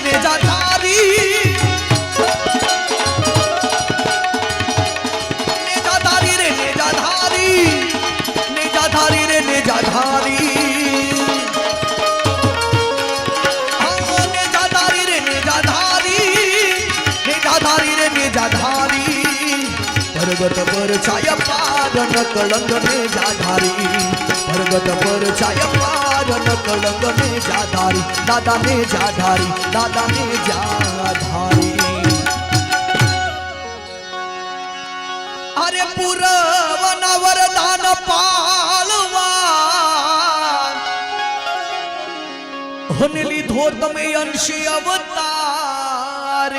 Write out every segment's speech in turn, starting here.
धारी हाँ, पर छाया पाद न में जाधारी। पर्वत पर छाया पाद છાયા પાર ન કળંગ નેજા ધારી દાદા નેજા ધારી દાદા નેજા ધારી અરે પુરવના વરદાન પાલવા હને લીધો તમે અંશી અવતાર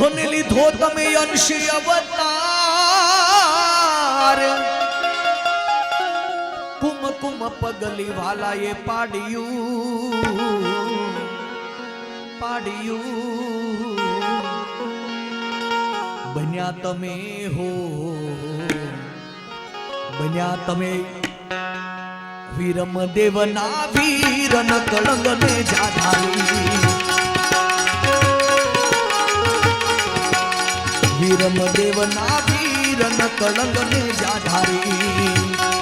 હને લીધો તમે અંશી અવતાર. કુમ કુમ પગલી વાલાએ પાડ્યું પાડ્યું. બન્યા તમે હો, બન્યા તમે વીરમ દેવના વીર ન કળંગ ને જાધારી વીરમ દેવના વીર ન કળંગ ને જાધારી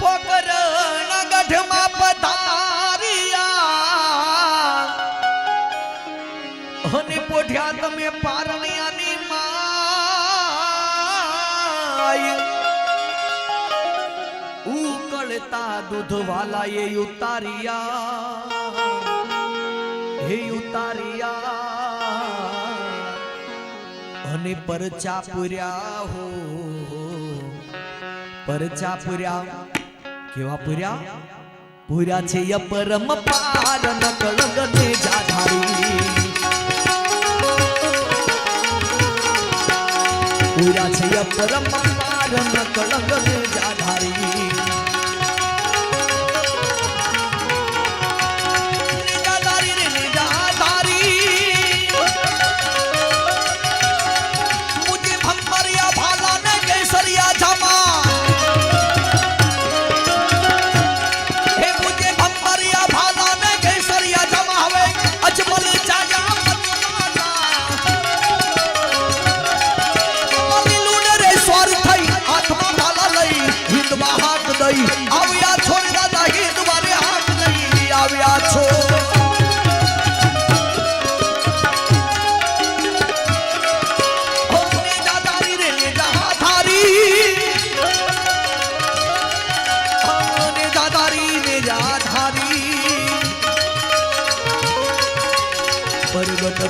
પોકરણ ગઢમાં પધારિયા. તમે પારણિયાની માય. ઉકળતા દૂધ વાલા એ ઉતારિયા. હે ઉતારિયા. અને પરચા પૂર્યા હો. પરચા પૂર્યા કેવા પૂર્યા પૂર્યા છે ય પરમ પાર ન કળંગ ને જાધારી. પૂર્યા છે ય પાર ન કળંગ ને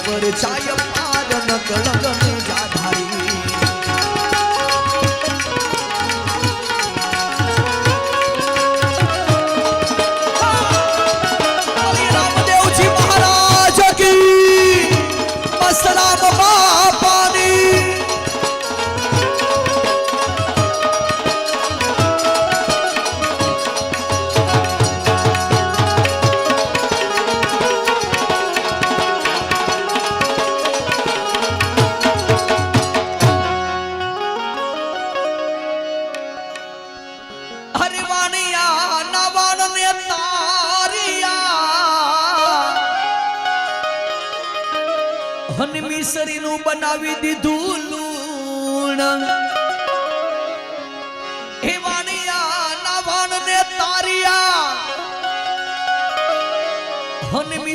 પરગટ પર છાય પાર ન કળંગ જાધારી.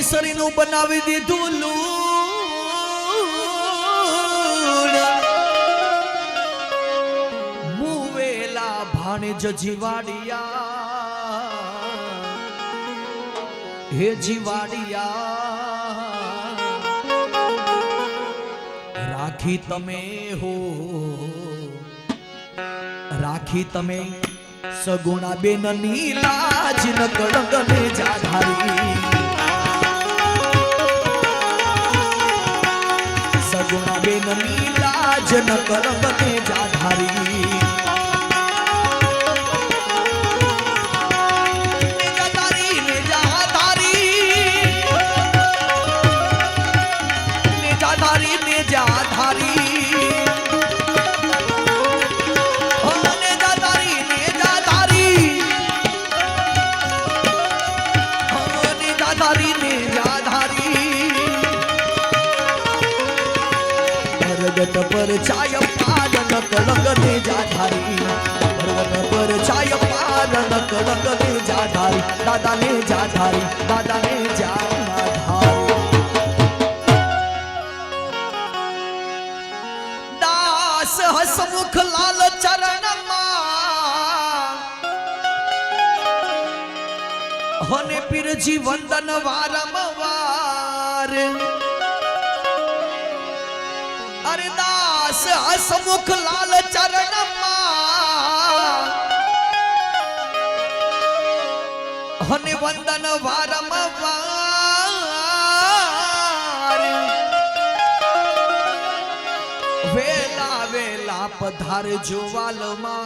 હનમીસરીનું બનાવી દીધું લૂણ. મુવેલા ભાણેજ જીવાડિયા. હે જીવાડિયા, રાખી તમે હો. રાખી તમે સગુણા બેન લાજ ન કળંગ ને જાધારી સગુણા બેન લાજ ન કળંગ દાદા ને જાધારી દાદા ને જાધારી દાસ હસમુખ લાલ ચરણ હને પીરજી વંદન વારંવાર અરે દાસ હસમુખ લાલ ચરણમાં હને વંદન વારંવાર. વેલા વેલા પધાર જો વાલમાં.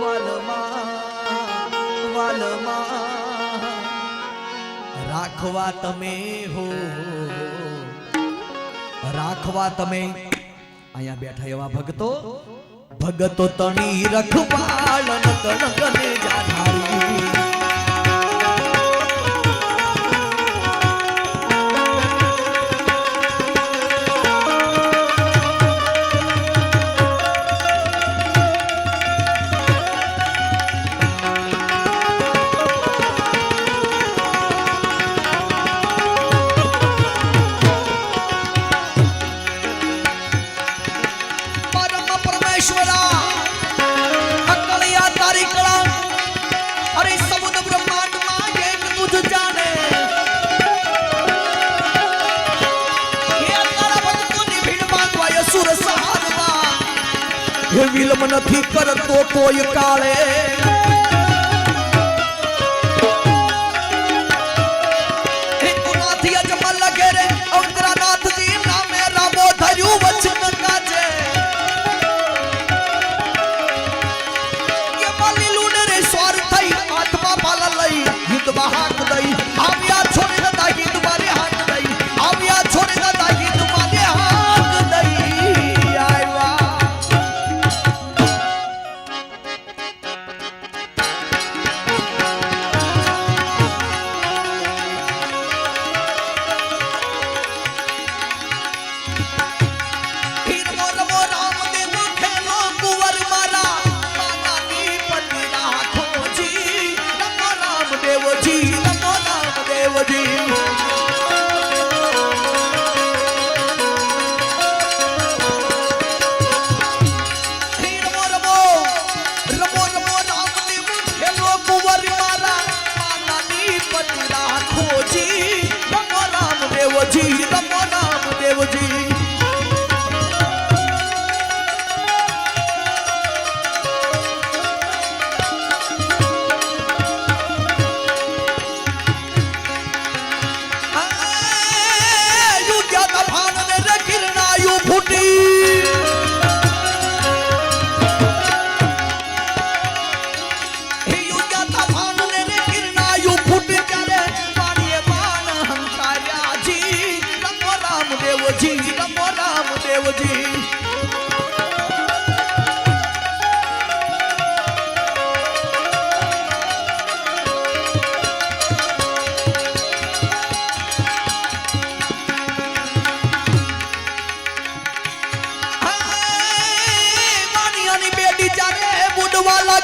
વાલમાં. રાખવા તમે હો. રાખવા તમે. અહીંયા બેઠા એવા ભક્તો. ભગતો તણી રખવાળન તણગને જાધારી. વિલંબ નથી કરતો કોઈ કાળે melody.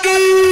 की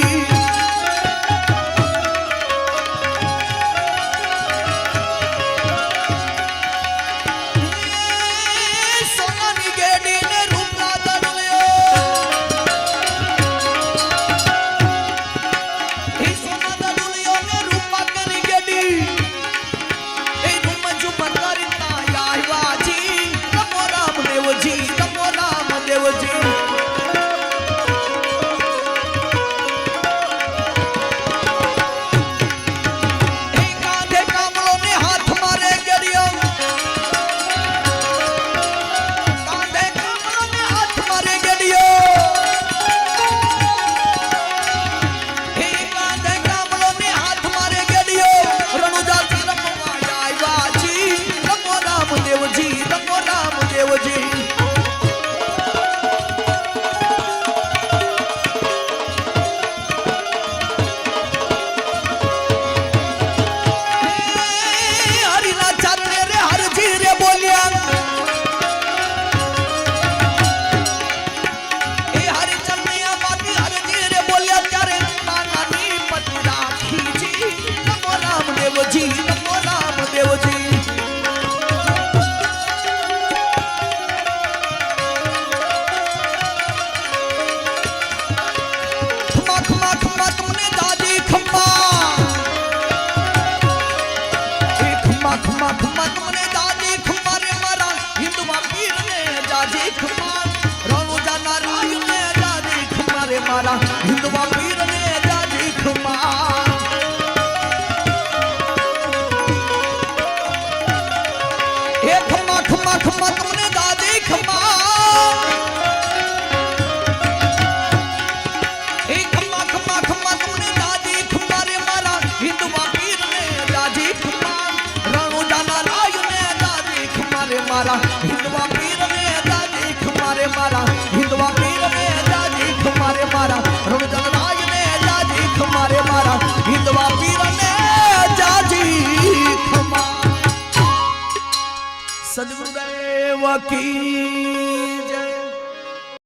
وكيل